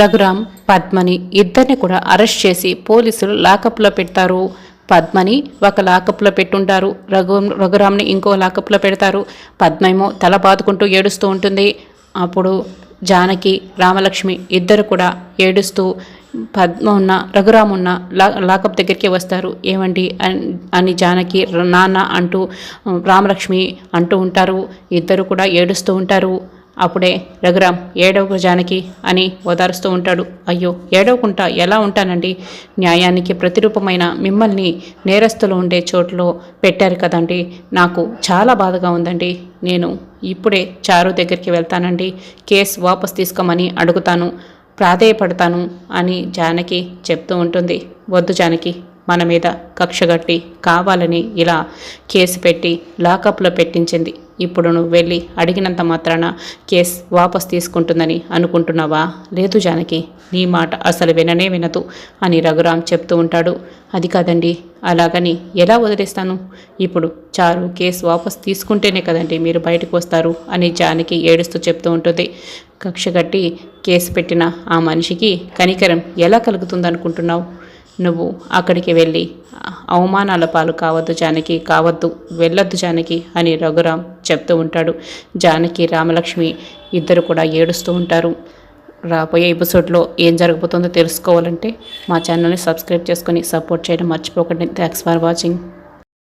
రఘురామ్ పద్మని ఇద్దరిని కూడా అరెస్ట్ చేసి పోలీసులు లాకప్లో పెడతారు. పద్మని ఒక లాకప్లో పెట్టుంటారు. రఘు రఘురామ్ని ఇంకో లాకప్లో పెడతారు. పద్మ ఏమో తల బాదుకుంటూ ఏడుస్తూ ఉంటుంది. అప్పుడు జానకి రామలక్ష్మి ఇద్దరు కూడా ఏడుస్తూ పద్మ ఉన్న రఘురామ్ ఉన్న లా లాకప్ దగ్గరికి వస్తారు. ఏమండి అని జానకి నాన్న అంటూ రామలక్ష్మి అంటూ ఉంటారు. ఇద్దరు కూడా ఏడుస్తూ ఉంటారు. అప్పుడే రఘురామ్ ఏడవకు జానకి అని ఓదారుస్తూ ఉంటాడు. అయ్యో ఏడవకుంటా ఎలా ఉంటానండి? న్యాయానికి ప్రతిరూపమైన మిమ్మల్ని నేరస్తులు ఉండే చోట్లో పెట్టారు కదండి. నాకు చాలా బాధగా ఉందండి. నేను ఇప్పుడే చారు దగ్గరికి వెళ్తానండి. కేసు వాపస్ తీసుకోమని అడుగుతాను. ప్రాధేయపడతాను అని జానకి చెప్తూ ఉంటుంది. వద్దు జానకి మన మీద కక్షగట్టి కావాలని ఇలా కేసు పెట్టి లాకప్లో పెట్టించింది. ఇప్పుడు నువ్వు వెళ్ళి అడిగినంత మాత్రాన కేస్ వాపస్ తీసుకుంటుందని అనుకుంటున్నావా? లేదు జానకి నీ మాట అసలు విననే వినదు అని రఘురామ్ చెప్తూ ఉంటాడు. అది కాదండి అలాగని ఎలా వదిలేస్తాను? ఇప్పుడు చారు కేసు వాపస్ తీసుకుంటేనే కదండి మీరు బయటకు వస్తారు అని జానకి ఏడుస్తూ చెప్తూ ఉంటుంది. కక్షగట్టి కేసు పెట్టిన ఆ మనిషికి కనికరం ఎలా కలుగుతుందనుకుంటున్నావు? నువ్వు అక్కడికి వెళ్ళి అవమానాల పాలు కావద్దు జానకి కావద్దు వెళ్ళొద్దు జానకి అని రఘురామ్ చెప్తూ ఉంటాడు. జానకి రామలక్ష్మి ఇద్దరు కూడా ఏడుస్తూ ఉంటారు. రాబోయే ఎపిసోడ్లో ఏం జరగబోతుందో తెలుసుకోవాలంటే మా ఛానల్ని సబ్స్క్రైబ్ చేసుకొని సపోర్ట్ చేయడం మర్చిపోకండి. Thanks for watching